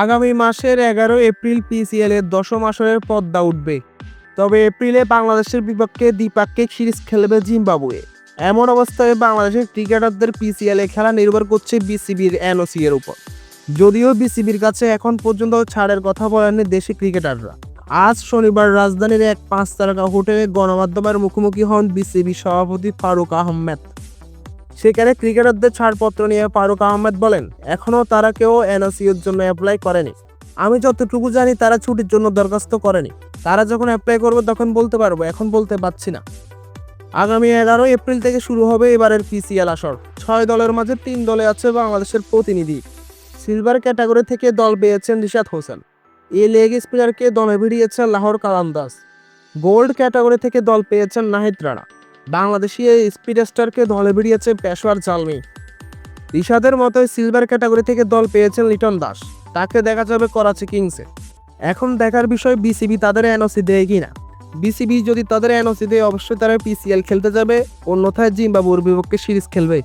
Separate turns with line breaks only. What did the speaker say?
আগামী মাসের এগারো এপ্রিল পিসিএল এর দশম আসরের পদ্মা উঠবে। তবে এপ্রিলে বাংলাদেশের বিপক্ষে দ্বিপাক্ষিক সিরিজ খেলবে জিম্বাবুয়ে। এমন অবস্থায় বাংলাদেশের ক্রিকেটারদের পিসিএল খেলা নির্ভর করছে বিসিবির এনওসি এর উপর। যদিও বিসিবির কাছে এখন পর্যন্ত ছাড়ের কথা বলেননি দেশি ক্রিকেটাররা। আজ শনিবার রাজধানীর এক পাঁচ তারকা হোটেলে গণমাধ্যমের মুখোমুখি হন বিসিবি সভাপতি ফারুক আহমেদ। সেখানে ক্রিকেটারদের ছাড়পত্র নিয়ে ফারুক আহমেদ বলেন এখনও তারা কেউ এনওসি এর জন্য অ্যাপ্লাই করেনি। আমি যতটুকু জানি তারা ছুটির জন্য দরখাস্ত করেনি। তারা যখন অ্যাপ্লাই করবে তখন বলতে পারব, এখন বলতে পারছি না। আগামী এগারো এপ্রিল থেকে শুরু হবে এবারের পিসিএল আসর। ছয় দলের মাঝে তিন দলে আছে বাংলাদেশের প্রতিনিধি। সিলভার ক্যাটাগরি থেকে দল পেয়েছেন রিশাদ হোসেন। এ লেগ স্পিনারকে দলে ভিড়িয়েছেন লাহোর কালাম কালান্দাস গোল্ড ক্যাটাগরি থেকে দল পেয়েছেন নাহিদ রানা। বাংলাদেশি এই স্পিড স্টারকে দলে বেরিয়েছে পেশোয়ার জালমি। ঋষাদের মতো সিলভার ক্যাটাগরি থেকে দল পেয়েছেন লিটন দাস। তাকে দেখা যাবে করাচি কিংসে। এখন দেখার বিষয় বিসিবি তাদের এনওসি দেয় কিনা। বিসিবি যদি তাদের এনওসি দেয়, অবশ্যই তারা পিসিএল খেলতে যাবে। অন্যথায় জিম্বাবুর বিপক্ষে সিরিজ খেলবে।